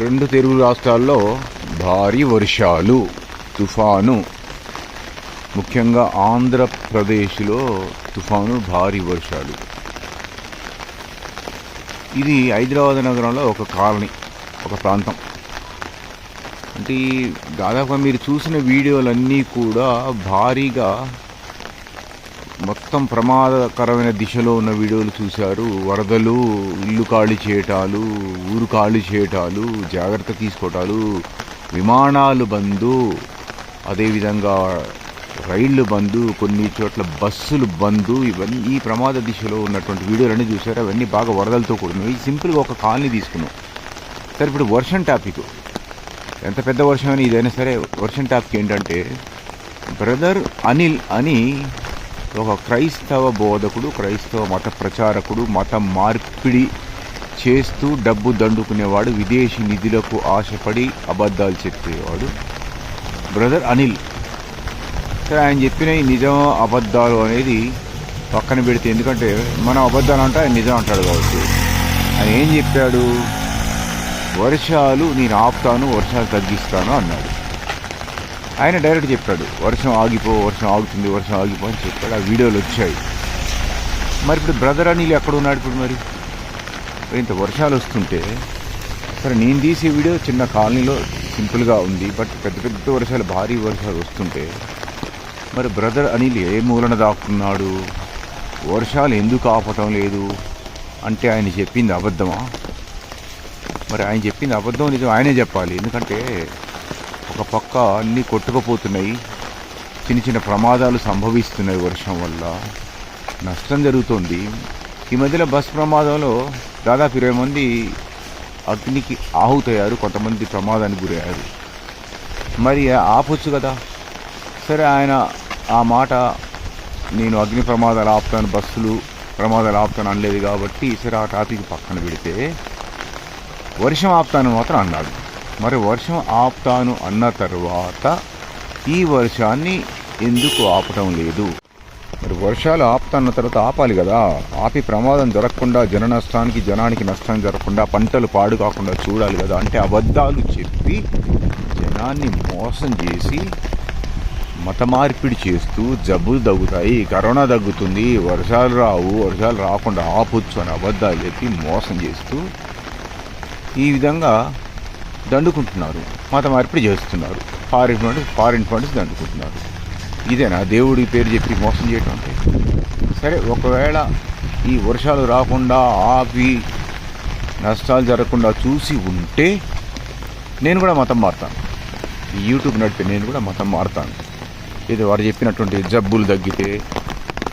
రెండు తెలుగు రాష్ట్రాల్లో భారీ వర్షాలు తుఫాను. ముఖ్యంగా ఆంధ్రప్రదేశ్లో తుఫాను భారీ వర్షాలు. ఇది హైదరాబాద్ నగరంలో ఒక కాలనీ ఒక ప్రాంతం. అంటే దాదాపు దాదాపుగా మీరు చూసిన వీడియోలన్నీ కూడా భారీగా మొత్తం ప్రమాదకరమైన దిశలో ఉన్న వీడియోలు చూశారు. వరదలు ఇల్లు ఖాళీ చేయటాలు ఊరు ఖాళీ చేయటాలు జాగ్రత్త తీసుకోవటాలు విమానాలు బందు అదేవిధంగా రైళ్ళు బందు కొన్ని చోట్ల బస్సులు బందు ఇవన్నీ ఈ ప్రమాద దిశలో ఉన్నటువంటి వీడియోలన్నీ చూశారు. అవన్నీ బాగా వరదలతో కూడినవి సింపుల్గా ఒక కాలనీ తీసుకున్నాం. సరే ఇప్పుడు వర్షం టాపిక్. ఎంత పెద్ద వర్షం అని ఇదైనా సరే వర్షం టాపిక్ ఏంటంటే బ్రదర్ అనిల్ అని ఒక క్రైస్తవ బోధకుడు క్రైస్తవ మత ప్రచారకుడు మత మార్పిడి చేస్తూ డబ్బు దండుకునేవాడు విదేశీ నిధులకు ఆశపడి అబద్ధాలు చెప్పేవాడు. బ్రదర్ అనిల్ సరే ఆయన చెప్పిన ఈ నిజం అబద్ధాలు అనేది పక్కన పెడితే ఎందుకంటే మనం అబద్ధాలు అంటే ఆయన నిజం అంటాడు కాబట్టి. ఆయన ఏం చెప్పాడు? వర్షాలు నేను ఆపుతాను వర్షాలు తగ్గిస్తాను అన్నాడు. ఆయన డైరెక్ట్ చెప్పాడు వర్షం ఆగిపో వర్షం ఆగుతుంది వర్షం ఆగిపో అని చెప్పాడు. ఆ వీడియోలు వచ్చాయి. మరి ఇప్పుడు బ్రదర్ అనిల్ ఎక్కడ ఉన్నాడు ఇప్పుడు మరి? మరి ఇంత వర్షాలు వస్తుంటే సరే నేను తీసే వీడియో చిన్న కాలనీలో సింపుల్గా ఉంది బట్ పెద్ద పెద్ద వర్షాలు భారీ వర్షాలు వస్తుంటే మరి బ్రదర్ అనిల్ ఏ మూలన దాక్కున్నాడు? వర్షాలు ఎందుకు ఆపటం లేదు? అంటే ఆయన చెప్పింది అబద్ధమా? మరి ఆయన చెప్పింది అబద్ధం నిజం ఆయనే చెప్పాలి. ఎందుకంటే ఒక పక్క అన్నీ కొట్టుకుపోతున్నాయి. చిన్న చిన్న ప్రమాదాలు సంభవిస్తున్నాయి వర్షం వల్ల. నష్టం జరుగుతుంది. ఈ మధ్యలో బస్ ప్రమాదంలో దాదాపు ఇరవై మంది అగ్నికి ఆహుతయ్యారు. కొంతమంది ప్రమాదానికి గురయ్యారు. మరి ఆపొచ్చు కదా. సరే ఆయన ఆ మాట నేను అగ్ని ప్రమాదాలు ఆపుతాను బస్సులు ప్రమాదాలు ఆపుతాను అనలేదు కాబట్టి సరే ఆ టాపిక్ పక్కన పెడితే వర్షం ఆపుతాను మాత్రం అన్నాడు మరి వర్షం ఆపుతాను అన్న తర్వాత ఈ వర్షాన్ని ఎందుకు ఆపటం లేదు? మరి వర్షాలు ఆపుతాన్న తర్వాత ఆపాలి కదా. ఆపి ప్రమాదం జరగకుండా జన నష్టానికి జనానికి నష్టం జరగకుండా పంటలు పాడు కాకుండా చూడాలి కదా అంటే అబద్ధాలు చెప్పి జనాన్ని మోసం చేసి మత మార్పిడి చేస్తూ జబ్బులు తగ్గుతాయి కరోనా తగ్గుతుంది వర్షాలు రావు వర్షాలు రాకుండా ఆపొచ్చు అని అబద్ధాలు చెప్పి మోసం చేస్తూ ఈ విధంగా దండుకుంటున్నారు. మత మార్పిడి చేస్తున్నారు. ఫారిన్ ఫండ్స్ ఫారిన్ ఫండ్స్ దండుకుంటున్నారు. ఇదేనా? దేవుడి పేరు చెప్పి మోసం చేయటం అంటే. సరే ఒకవేళ ఈ వర్షాలు రాకుండా ఆపి నష్టాలు జరగకుండా చూసి ఉంటే నేను కూడా మతం మారుతాను. ఈ యూట్యూబ్ నడిపి నేను కూడా మతం మారుతాను. ఇది వారు చెప్పినటువంటి జబ్బులు తగ్గితే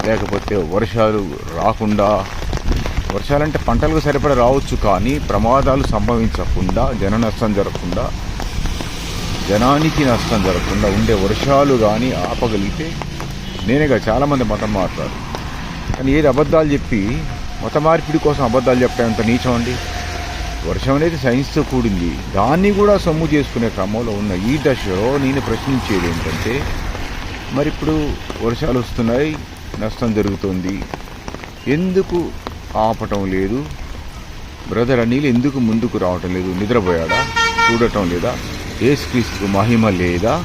లేకపోతే వర్షాలు రాకుండా వర్షాలంటే పంటలకు సరిపడా రావచ్చు కానీ ప్రమాదాలు సంభవించకుండా జన నష్టం జరగకుండా జనానికి నష్టం జరగకుండా ఉండే వర్షాలు కానీ ఆపగలిగితే నేనేగా చాలామంది మతం మారుతారు. కానీ ఏది అబద్ధాలు చెప్పి మత మార్పిడి కోసం అబద్ధాలు చెప్పేంత అంత నీచం అండి? వర్షం అనేది సైన్స్తో కూడింది. దాన్ని కూడా సొమ్ము చేసుకునే క్రమంలో ఉన్న ఈ దశలో నేను ప్రశ్నించేది ఏంటంటే మరి ఇప్పుడు వర్షాలు వస్తున్నాయి నష్టం జరుగుతుంది. ఎందుకు ఆపటం లేదు. బ్రదర్ అనిల్ ఎందుకు ముందుకు రావటం లేదు? నిద్రపోయాడా? చూడటం లేదా? ఏసుక్రీస్తు మహిమ లేదా?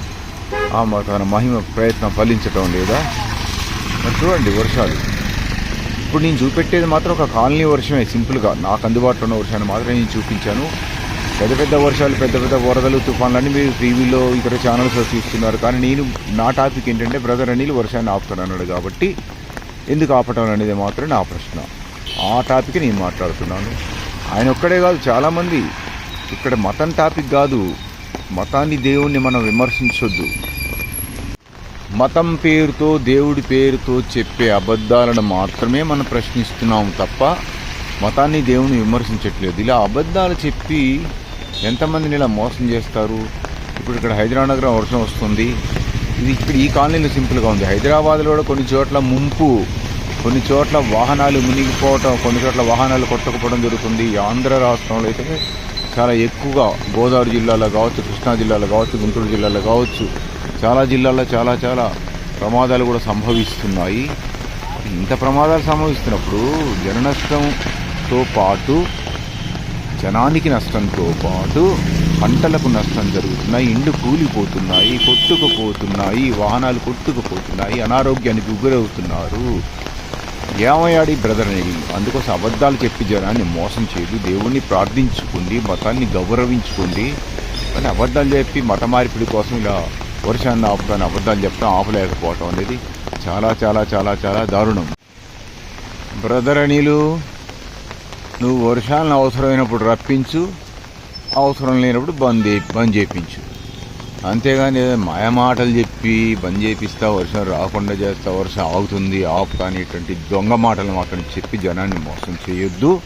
ఆమె తన మహిమ ప్రయత్నం ఫలించటం లేదా? మరి చూడండి వర్షాలు. ఇప్పుడు నేను చూపెట్టేది మాత్రం ఒక కాలనీ వర్షమే సింపుల్గా. నాకు అందుబాటులో ఉన్న వర్షాన్ని మాత్రమే నేను చూపించాను. పెద్ద పెద్ద వర్షాలు పెద్ద పెద్ద వరదలు తుఫాన్లన్నీ మీరు టీవీలో ఇతర ఛానల్స్లో చూస్తున్నారు. కానీ నేను నా టాపిక్ ఏంటంటే బ్రదర్ అనిల్ వర్షాన్ని ఆపుతాను అన్నాడు కాబట్టి ఎందుకు ఆపటం అనేది మాత్రం నా ప్రశ్న. ఆ టాపిక్ నేను మాట్లాడుతున్నాను. ఆయన ఒక్కడే కాదు చాలామంది. ఇక్కడ మతం టాపిక్ కాదు. మతాన్ని దేవుణ్ణి మనం విమర్శించొద్దు. మతం పేరుతో దేవుడి పేరుతో చెప్పే అబద్ధాలను మాత్రమే మనం ప్రశ్నిస్తున్నాం తప్ప మతాన్ని దేవుని విమర్శించట్లేదు. ఇలా అబద్ధాలు చెప్పి ఎంతమందిని ఇలా మోసం చేస్తారు? ఇప్పుడు ఇక్కడ హైదరాబాద్ నగరం వర్షం వస్తుంది. ఇది ఇక్కడ ఈ కాలనీలో సింపుల్గా ఉంది. హైదరాబాద్లో కూడా కొన్ని చోట్ల ముంపు కొన్ని చోట్ల వాహనాలు మునిగిపోవటం కొన్ని చోట్ల వాహనాలు కొట్టకపోవడం జరుగుతుంది. ఈ ఆంధ్ర రాష్ట్రంలో అయితే చాలా ఎక్కువగా గోదావరి జిల్లాలో కావచ్చు కృష్ణా జిల్లాలో కావచ్చు గుంటూరు జిల్లాలో కావచ్చు చాలా జిల్లాల్లో చాలా చాలా ప్రమాదాలు కూడా సంభవిస్తున్నాయి. ఇంత ప్రమాదాలు సంభవిస్తున్నప్పుడు జన నష్టంతో పాటు జనానికి నష్టంతో పాటు పంటలకు నష్టం జరుగుతున్నాయి ఇండ్లు కూలిపోతున్నాయి కొట్టుకుపోతున్నాయి వాహనాలు కొట్టుకుపోతున్నాయి అనారోగ్యానికి గురవుతున్నారు. ఏమయ్యాడి బ్రదర్ అని. అందుకోసం అబద్ధాలు చెప్పి జనాన్ని మోసం చేయదు దేవుణ్ణి ప్రార్థించుకుండి మతాన్ని గౌరవించుకోండి కానీ అబద్ధాలు చెప్పి మత మార్పిడి కోసం ఇలా వర్షాన్ని ఆపుతాను అబద్ధాలు చెప్తాం ఆపలేకపోవటం అనేది చాలా చాలా చాలా చాలా దారుణం. బ్రదర్ అనిలు నువ్వు వర్షాలను అవసరమైనప్పుడు రప్పించు అవసరం లేనప్పుడు బంద్ బంద్ చేయించు అంతేగాని మాయ మాయమాటలు చెప్పి బంద్ చేపిస్తా వర్షం రాకుండా చేస్తా వర్షం ఆగుతుంది ఆఫ్ కానిటువంటి దొంగ మాటలు అక్కడ చెప్పి జనాన్ని మోసం చేయొద్దు.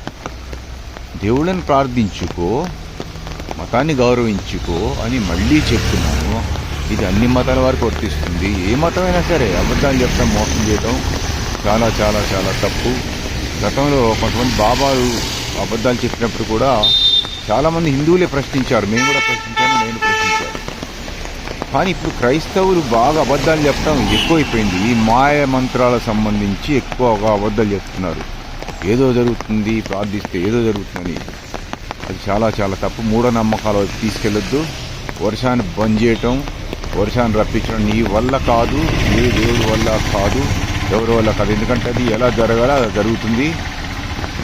దేవుళ్ళని ప్రార్థించుకో మతాన్ని గౌరవించుకో అని మళ్ళీ చెప్తున్నాను. ఇది అన్ని మతాల వారికి వర్తిస్తుంది. ఏ మతమైనా సరే అబద్ధాలు చెప్పడం మోసం చేయడం చాలా చాలా చాలా తప్పు. గతంలో కొంతమంది బాబాలు అబద్ధాలు చెప్పినప్పుడు కూడా చాలామంది హిందువులే ప్రశ్నించారు. మేము కూడా ప్రశ్నించాను ప్రశ్నించాను. కానీ ఇప్పుడు క్రైస్తవులు బాగా అబద్ధాలు చెప్పడం ఎక్కువైపోయింది. ఈ మాయ మంత్రాల సంబంధించి ఎక్కువగా అబద్ధాలు చెప్తున్నారు. ఏదో జరుగుతుంది ప్రార్థిస్తే ఏదో జరుగుతుందని. అది చాలా చాలా తప్పు. మూఢనమ్మకాల వైపు తీసుకెళ్ళొద్దు. వర్షాన్ని బంద్ చేయటం వర్షాన్ని రప్పించడం నీ వల్ల కాదు ఏ దేవుడి వల్ల కాదు ఎవరి వల్ల కాదు. ఎందుకంటే అది ఎలా జరగాలో అది జరుగుతుంది.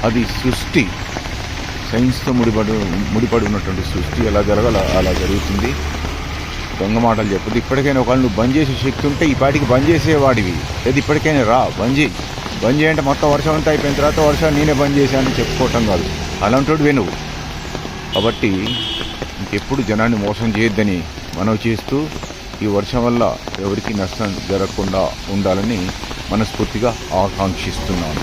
అది సృష్టి. సైన్స్తో ముడిపడి ముడిపడి ఉన్నటువంటి సృష్టి ఎలా జరగాలో అలా జరుగుతుంది. దొంగ మాటలు చెప్పదు ఇప్పటికైనా ఒకవేళ నువ్వు బంద్ చేసే శక్తి ఉంటే ఈ పాటికి బంద్ చేసేవాడివి. లేదు ఇప్పటికైనా రా బంద్ చేయి. బంద్ చేయంటే మొత్తం వర్షం అంతా అయిపోయిన తర్వాత వర్షం నేనే బంద్ చేశానని చెప్పుకోవటం కాదు. అలాంటి నువ్వు కాబట్టి ఇంకెప్పుడు జనాన్ని మోసం చేయొద్దని మనవి చేస్తూ ఈ వర్షం వల్ల ఎవరికి నష్టం జరగకుండా ఉండాలని మనస్ఫూర్తిగా ఆకాంక్షిస్తున్నాను.